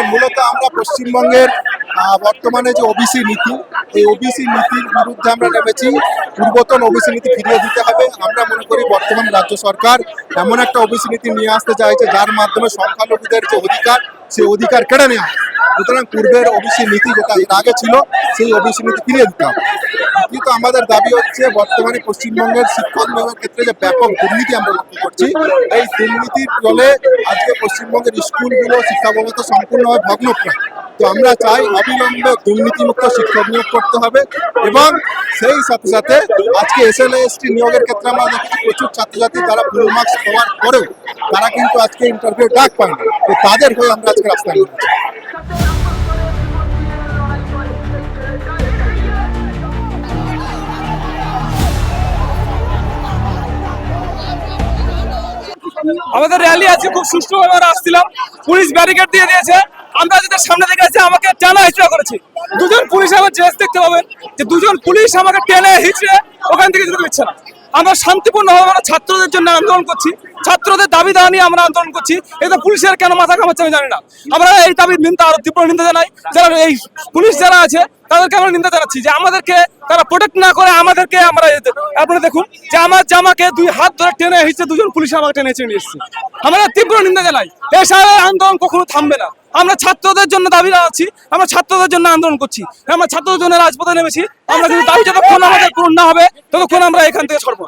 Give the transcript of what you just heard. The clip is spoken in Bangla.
আমরা পশ্চিমবঙ্গের বর্তমানে যে ওবিসি নীতি, এই ওবিসি নীতির বিরুদ্ধে আমরা নেমেছি পূর্বতন ওবিসি নীতি ফিরিয়ে দিতে হবে আমরা মনে করি বর্তমান রাজ্য সরকার এমন একটা ওবিসি নীতি নিয়ে আসতে চাইছে, যার মাধ্যমে সংখ্যালঘুদের যে অধিকার, সেই অধিকার কেড়ে নেওয়া। সুতরাং পূর্বের ওবিসি নীতি যেটা এর আগে ছিল, সেই ওবিসি নীতি ফিরিয়ে দিতে হবে। কিন্তু আমাদের দাবি হচ্ছে, বর্তমানে পশ্চিমবঙ্গের শিক্ষক নিয়োগের ক্ষেত্রে যে ব্যাপক দুর্নীতি আমরা লক্ষ্য করছি, এই দুর্নীতির ফলে আজকে পশ্চিমবঙ্গের স্কুলগুলো শিক্ষা ব্যবস্থা সম্পূর্ণভাবে ভগ্নপ্রায়। তো আমরা চাই অবিলম্বে দুর্নীতিমুক্ত শিক্ষক নিয়োগ করতে হবে এবং সেই সাথে সাথে আজকে এস এল নিয়োগের ক্ষেত্রে আমরা দেখেছি প্রচুর ছাত্রছাত্রী তারা ফুল মার্কস পাওয়ার পরেও তারা কিন্তু আজকে ইন্টারভিউ ডাক পায় না। তো তাদের হয়ে আমরা আজকে রাস্তায় আমাদের র্যালি আছে, খুব সুষ্ঠুভাবে আমরা আসছিলাম। পুলিশ ব্যারিকেড দিয়ে দিয়েছে। আমরা যেটা সামনে থেকে আছি আমাকে টানা হিচড়া করেছি। দুজন পুলিশ আমার ড্রেস দেখতে পাবেন যে দুজন পুলিশ আমাকে টেনে হিচড়ে ওখান থেকে যেতে দিচ্ছে না। আমরা শান্তিপূর্ণভাবে আমরা ছাত্রদের জন্য আন্দোলন করছি। ছাত্রদের দাবি দাওয়া নিয়ে আমরা আন্দোলন করছি। এটা পুলিশের কেন মাথা কামাচ্ছে আমি জানি না। আমরা এই দাবির নিন্দা আরও তীব্র নিন্দা জানাই। যারা এই পুলিশ যারা আছে, তাদেরকে আমরা নিন্দা জানাচ্ছি যে আমাদেরকে তারা প্রোটেক্ট না করে আমাদেরকে আমরা আপনারা দেখুন যে আমার জামাকে দুই হাত ধরে টেনে এসেছে, দুজন পুলিশ আমাকে টেনে চেনে এসেছে। আমরা তীব্র নিন্দা জানাই। এই সারা আন্দোলন কখনো থামবে না। আমরা ছাত্রদের জন্য দাবি জানাচ্ছি, আমরা ছাত্রদের জন্য আন্দোলন করছি। আমরা ছাত্রদের জন্য রাজপথে নেমেছি। আমরা কিন্তু দাবি যতক্ষণ আমাদের পূরণ না হবে, ততক্ষণ আমরা এখান থেকে ছড়বো